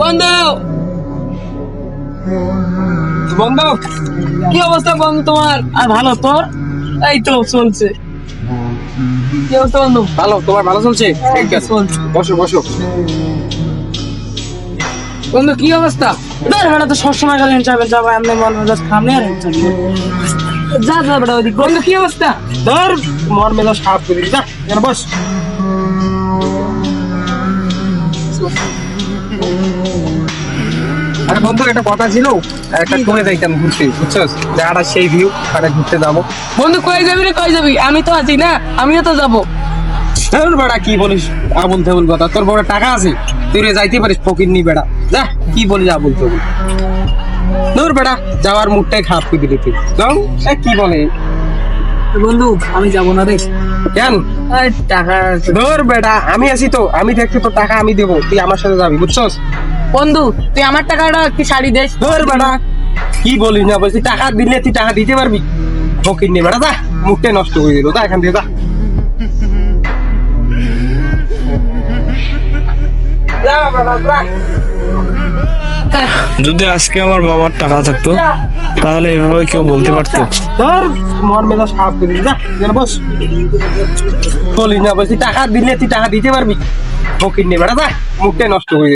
বন্ধু। বন্ধু কি অবস্থা বন্ধু তোমার? আর ভালো তোর? এই তো চলছে। কি অবস্থা বন্ধু? ভালো তোমার ভালো চলছে? ঠিক আছে বসো বসো। বন্ধু কি অবস্থা? ধর বেটা তো সবসময় গেলে যাবে যাব এমনি মন মেজাজ খামনে আর যা যা বেটা ওদিক। বন্ধু কি অবস্থা? ধর মর মেলা সাপ করে। যা বস। আরে বন্ধু একটা কথা ছিল একটা টুরে যাইতাম ঘুরতে বুঝছস জায়গাটা সেই ভিউ ওখানে ঘুরতে যাব। বন্ধু কই যাবি রে কই যাবি? আমি তো আছি না? আমিও তো যাব। বেড়া কি বলিস? আবুল তেবুল কথা। তোর বড় টাকা আছে তুই রে যাইতে পারিস ফকির নি বেড়া। যা কি বলিস আবুল তেবুল ধর বেড়া যাওয়ার মুডটাই খারাপ করে দিলি তুই। কি বলে? বন্ধু আমি যাব না রে। কেন? টাকা ধর বেটা আমি আছি তো আমি দেখতে তো টাকা আমি দেবো তুই আমার সাথে যাবি বুঝছস? বন্ধু তুই আমার টাকাটা কি শাড়ি দেস? ধর বেটা কি বলিস না বলছি টাকা দিলে তুই টাকা দিতে পারবি। ফকির নি বেটা যা মুখটাই নষ্ট করে দিল যা এখান থেকে যা। যা বেটা, যা। যদি আজকে আমার বাবার টাকা থাকতো, তাহলে এভাবে কেউ বলতে পারতো। বলিস না, বলছি, টাকা দিলে তুই টাকা দিতে পারবি? ফকির নেই বেড়া যা, মুখটাই নষ্ট করে